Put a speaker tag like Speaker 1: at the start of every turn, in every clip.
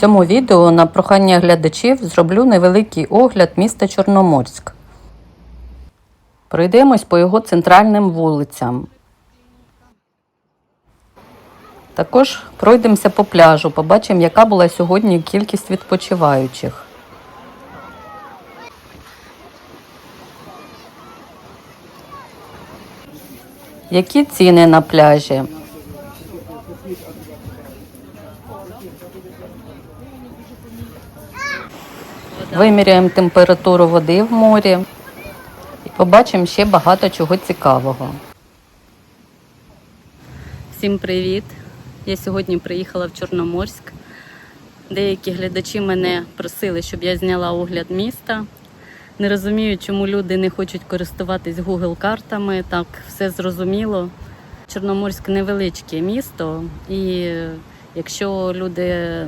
Speaker 1: В цьому відео на прохання глядачів зроблю невеликий огляд міста Чорноморськ. Пройдемось по його центральним вулицям. Також пройдемося по пляжу, побачимо, яка була сьогодні кількість відпочиваючих. Які ціни на пляжі? Виміряємо температуру води в морі і побачимо ще багато чого цікавого. Всім привіт! Я сьогодні приїхала в Чорноморськ. Деякі глядачі мене просили, щоб я зняла огляд міста. Не розумію, чому люди не хочуть користуватись Google картами. Так, все зрозуміло. Чорноморськ невеличке місто, і якщо люди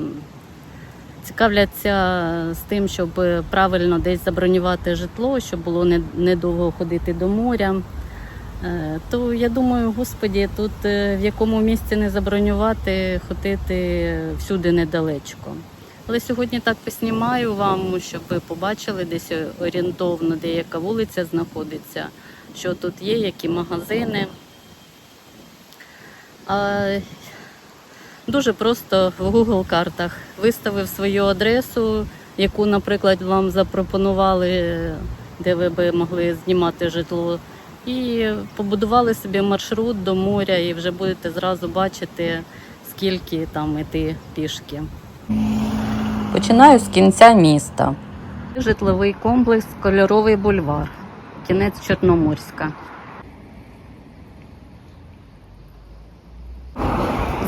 Speaker 1: цікавляться з тим, щоб правильно десь забронювати житло, щоб було недовго ходити до моря. Е, То я думаю, господі, тут е, в якому місці не забронювати, ходити всюди недалечко. Але сьогодні так поснімаю вам, щоб ви побачили десь орієнтовно, де яка вулиця знаходиться, що тут є, які магазини. А Дуже просто в Google картах виставив свою адресу, яку, наприклад, вам запропонували, де ви би могли знімати житло, і побудували собі маршрут до моря, і вже будете зразу бачити, скільки там іти пішки. Починаю з кінця міста. Житловий комплекс Кольоровий бульвар, кінець Чорноморська.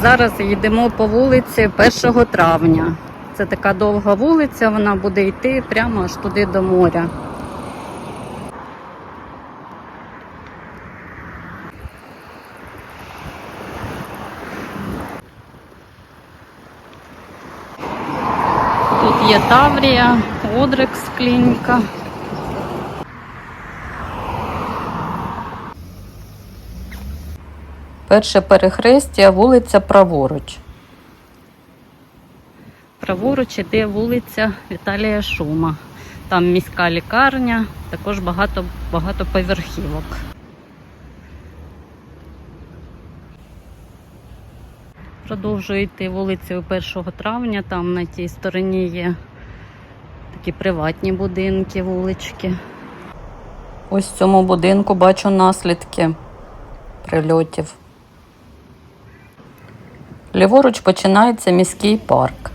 Speaker 1: Зараз йдемо по вулиці 1 травня. Це така довга вулиця, вона буде йти прямо аж туди до моря. Тут є Таврія, Одрекс клініка. Перше перехрестя, вулиця праворуч. Праворуч іде вулиця Віталія Шума. Там міська лікарня, також багато, багато поверхівок. Продовжую йти вулицею 1 травня, там на тій стороні є такі приватні будинки, вулички. Ось в цьому будинку бачу наслідки прильотів. Ліворуч починається міський парк.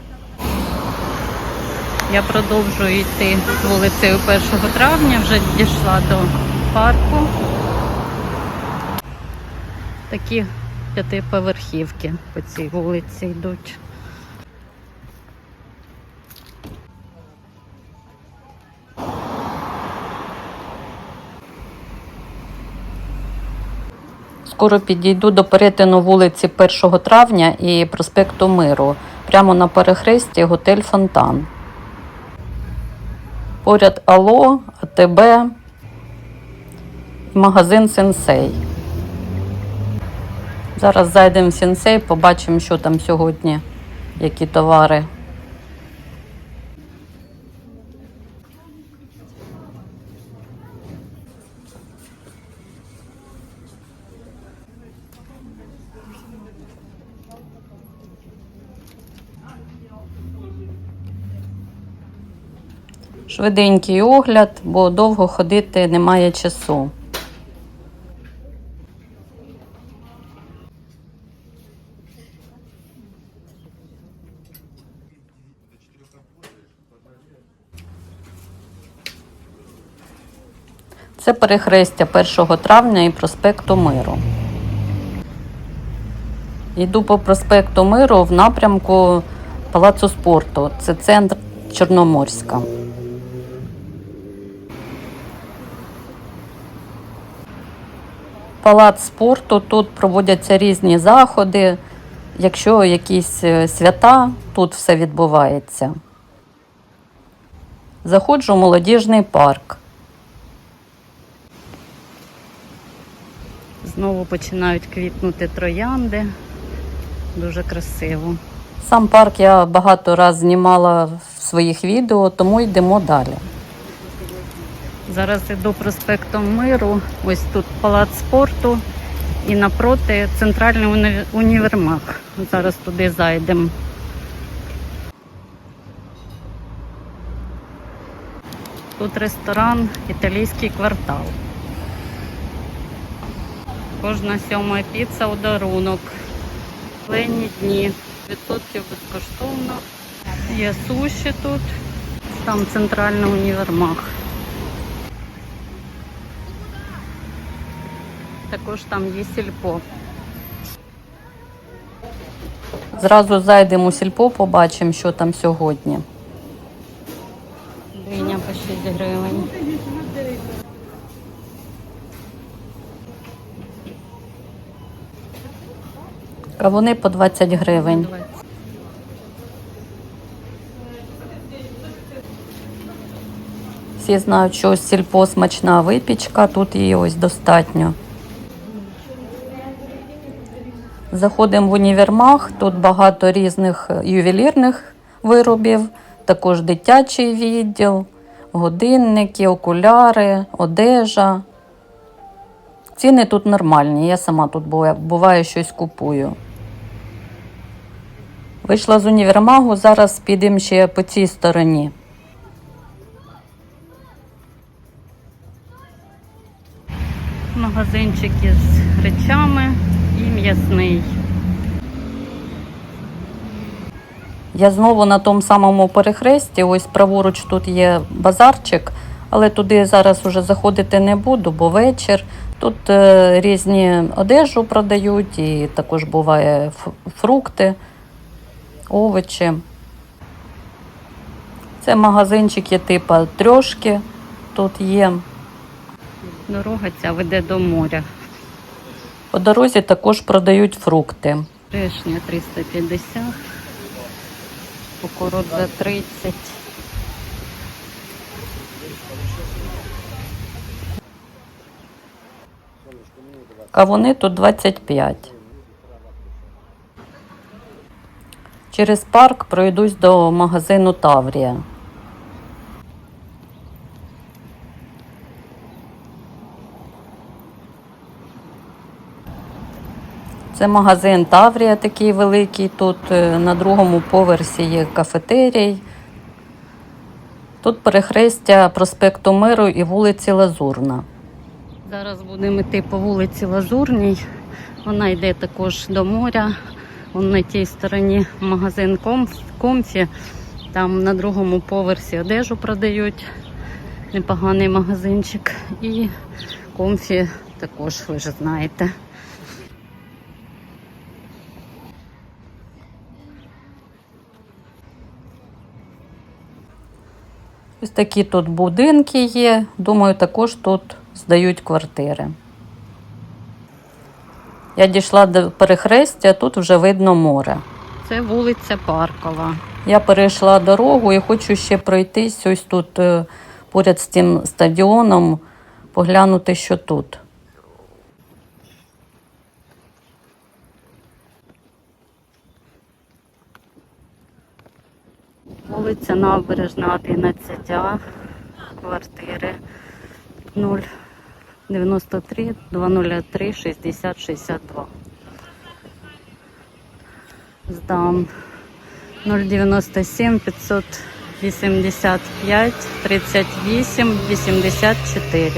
Speaker 1: Я продовжую йти вулицею 1 травня, вже дійшла до парку. Такі п'ятиповерхівки по цій вулиці йдуть. Скоро підійду до перетину вулиці 1 травня і проспекту Миру. Прямо на перехресті готель Фонтан. Поряд Ало, АТБ, магазин Сенсей. Зараз зайдемо в Сенсей, побачимо, що там сьогодні, які товари. Швиденький огляд, бо довго ходити немає часу. Це перехрестя 1 травня і проспекту Миру. Йду по проспекту Миру в напрямку Палацу спорту. Це центр Чорноморська. Палац спорту, тут проводяться різні заходи. Якщо якісь е, свята, тут все відбувається. Заходжу в молодіжний парк. Знову починають квітнути троянди. Дуже красиво. Сам парк я багато раз знімала в своїх відео, тому йдемо далі. Зараз іду проспектом Миру. Ось тут палац спорту і напроти центральний уні- універмаг. Зараз туди зайдемо. Тут ресторан, італійський квартал. Кожна сьома піца у дарунок. Ленні дні. Відсотків безкоштовно. Є суші тут. Там центральний універмаг. Також там є сільпо. Зразу зайдемо у сільпо, побачимо, що там сьогодні. Диня по 6 гривень. Кавуни по 20 гривень. Всі знають, що ось сільпо смачна випічка, тут її ось достатньо. Заходимо в універмаг, тут багато різних е, ювелірних виробів, також дитячий відділ, годинники, окуляри, одежа. Ціни тут нормальні, я сама тут буває, щось купую. Вийшла з універмагу, зараз підемо ще по цій стороні. Магазинчик із речами м'ясний. Я знову на тому самому перехресті. Ось праворуч тут є базарчик, але туди зараз уже заходити не буду, бо вечір. Тут е, різні одежу продають, і також буває фрукти, овочі. Це магазинчик є типу трьошки. Тут є. Дорога ця веде до моря. По дорозі також продають фрукти. Вишня 350, кукурудза 30. Кавуни тут 25. Через парк пройдусь до магазину Таврія. Це магазин Таврія такий великий. Тут е, на другому поверсі є кафетерій. Тут перехрестя проспекту Миру і вулиці Лазурна. Зараз будемо йти по вулиці Лазурній. Вона йде також до моря. Вон на тій стороні магазин Комфі. Там на другому поверсі одежу продають. Непоганий магазинчик. І комфі також, ви ж знаєте. Ось такі тут будинки є. Думаю, також тут здають квартири. Я дійшла до перехрестя, тут вже видно море. Це вулиця Паркова. Я перейшла дорогу і хочу ще пройтись ось тут е, поряд з цим стадіоном, поглянути, що тут. Вулиця Набережна 11А, квартири 0 93 203 60 62. Здам 097 585 38 84.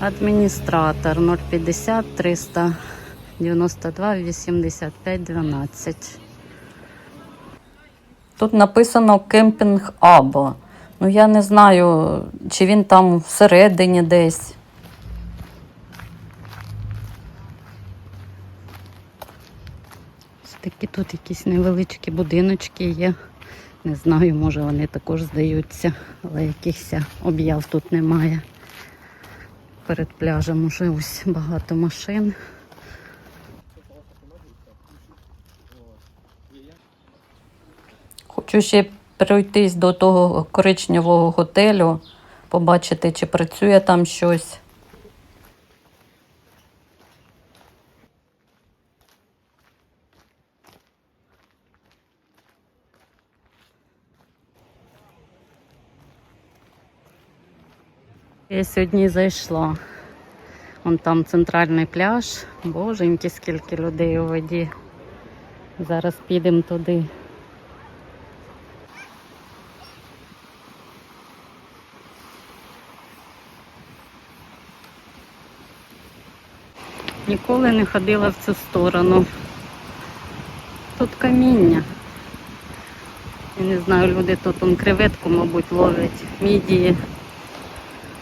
Speaker 1: Адміністратор 050 392 85 12. Тут написано кемпінг Або. Ну я не знаю, чи він там всередині десь. Такі тут якісь невеличкі будиночки є. Не знаю, може вони також здаються, але якихось об'яв тут немає. Перед пляжем уже ось багато машин. Хочу ще пройтись до того коричневого готелю, побачити, чи працює там щось. Я сьогодні зайшла. Вон там центральний пляж. Боженьки, скільки людей у воді. Зараз підемо туди. Ніколи не ходила в цю сторону. Тут каміння. Я не знаю, люди тут он креветку, мабуть, ловлять, мідії.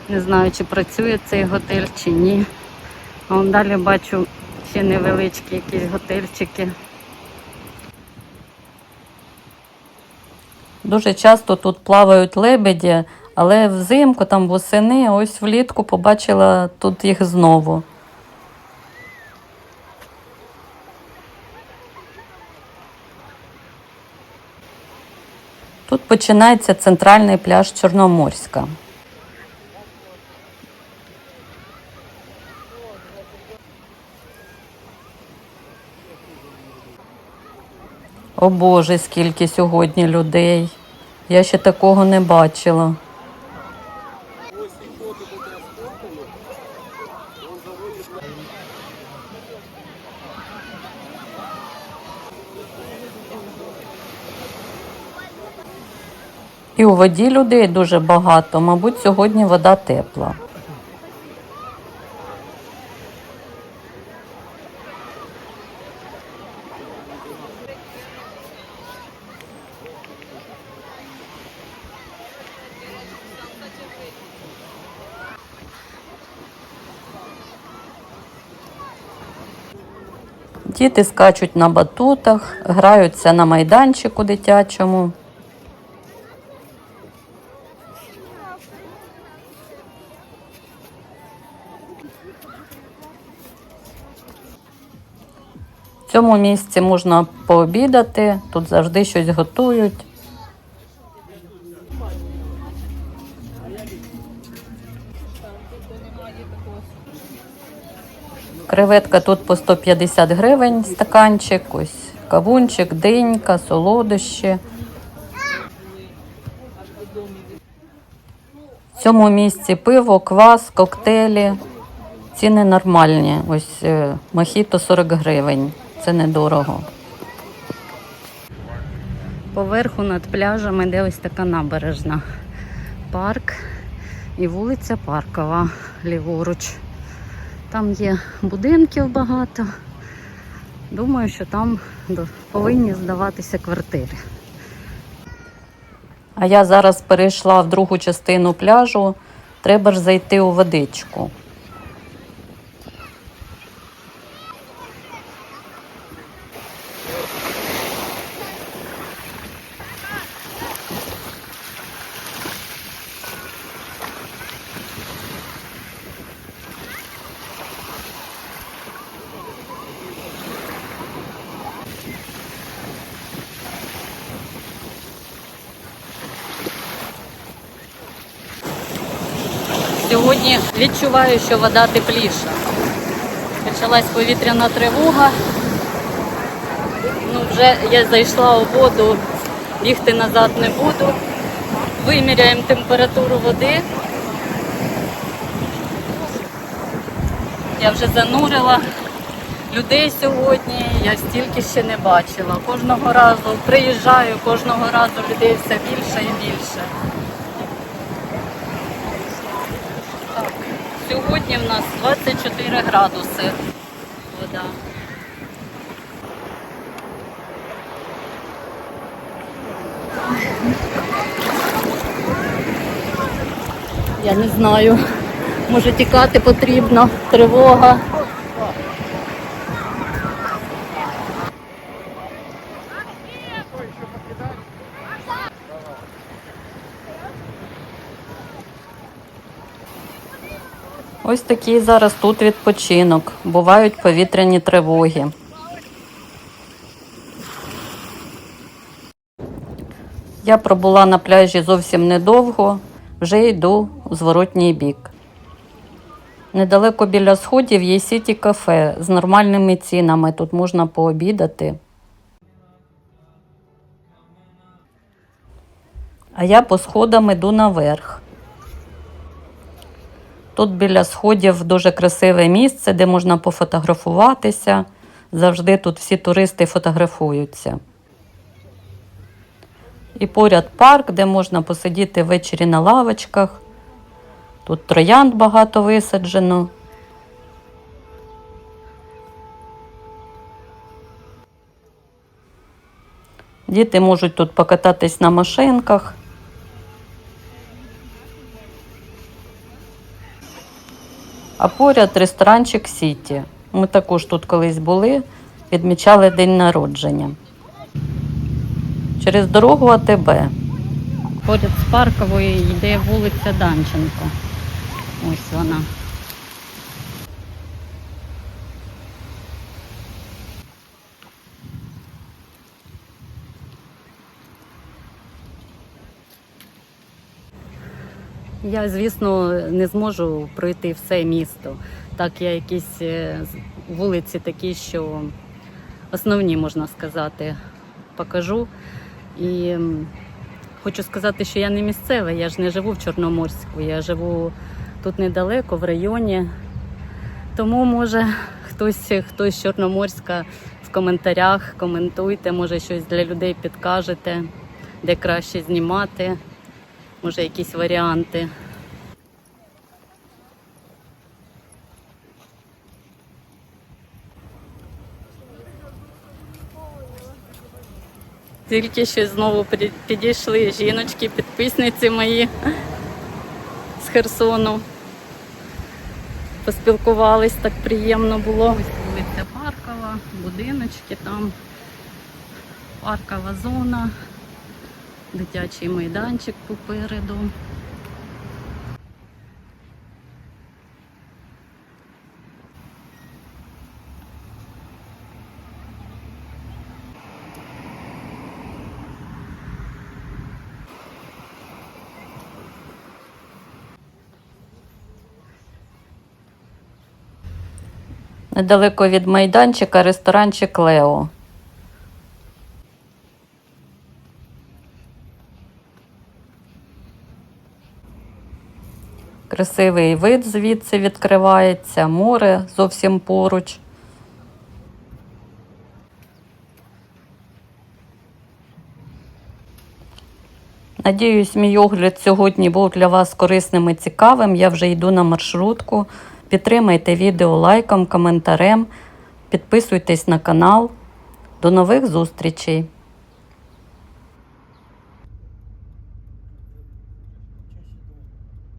Speaker 1: Не знаю, чи працює цей готель, чи ні. А вон далі бачу ще невеличкі якісь готельчики. Дуже часто тут плавають лебеді, але взимку, там восени, ось влітку побачила тут їх знову. Починається центральний пляж Чорноморська. О Боже, скільки сьогодні людей. Я ще такого не бачила. І у воді людей дуже багато. Мабуть, сьогодні вода тепла. Діти скачуть на батутах, граються на майданчику дитячому. Цьому місці можна пообідати, тут завжди щось готують. Креветка тут по 150 гривень стаканчик, ось кавунчик, динька, солодощі. В цьому місці пиво, квас, коктейлі. Ціни нормальні. Ось е, мохіто 40 гривень. Це недорого. Поверху над пляжем іде ось така набережна. Парк і вулиця Паркова ліворуч. Там є будинків багато. Думаю, що там повинні здаватися квартири. А я зараз перейшла в другу частину пляжу. Треба ж зайти у водичку. Сьогодні відчуваю, що вода тепліша. Почалась повітряна тривога. Ну, вже я зайшла у воду, бігти назад не буду. Виміряємо температуру води. Я вже занурила людей сьогодні, я стільки ще не бачила. Кожного разу приїжджаю, кожного разу людей все більше і більше. Так, Сьогодні в нас 24 градуси вода. Я не знаю. Може тікати потрібно, тривога. Такий зараз тут відпочинок. Бувають повітряні тривоги. Я пробула на пляжі зовсім недовго, вже йду у зворотній бік. Недалеко біля сходів є сіті кафе з нормальними цінами. Тут можна пообідати. А я по сходам іду наверх. Тут біля сходів дуже красиве місце, де можна пофотографуватися. Завжди тут всі туристи фотографуються. І поряд парк, де можна посидіти ввечері на лавочках. Тут троянд багато висаджено. Діти можуть тут покататись на машинках. А поряд ресторанчик Сіті. Ми також тут колись були, відмічали день народження. Через дорогу АТБ. Поряд з парковою йде вулиця Данченко. Ось вона. Я, звісно, не зможу пройти все місто. Так, я якісь е, вулиці такі, що основні, можна сказати, покажу. І хочу сказати, що я не місцева, я ж не живу в Чорноморську, я живу тут недалеко, в районі. Тому, може, хтось, хтось з Чорноморська в коментарях коментуйте, може щось для людей підкажете, де краще знімати, може якісь варіанти. Тільки що знову підійшли жіночки, підписниці мої з Херсону. Поспілкувались, так приємно було. Ось вулиця Паркова, будиночки там, паркова зона, дитячий майданчик попереду. Недалеко від майданчика ресторанчик Лео. Красивий вид звідси відкривається, море зовсім поруч. Надіюсь, мій огляд сьогодні був для вас корисним і цікавим. Я вже йду на маршрутку. Підтримайте відео лайком, коментарем, підписуйтесь на канал. До нових зустрічей!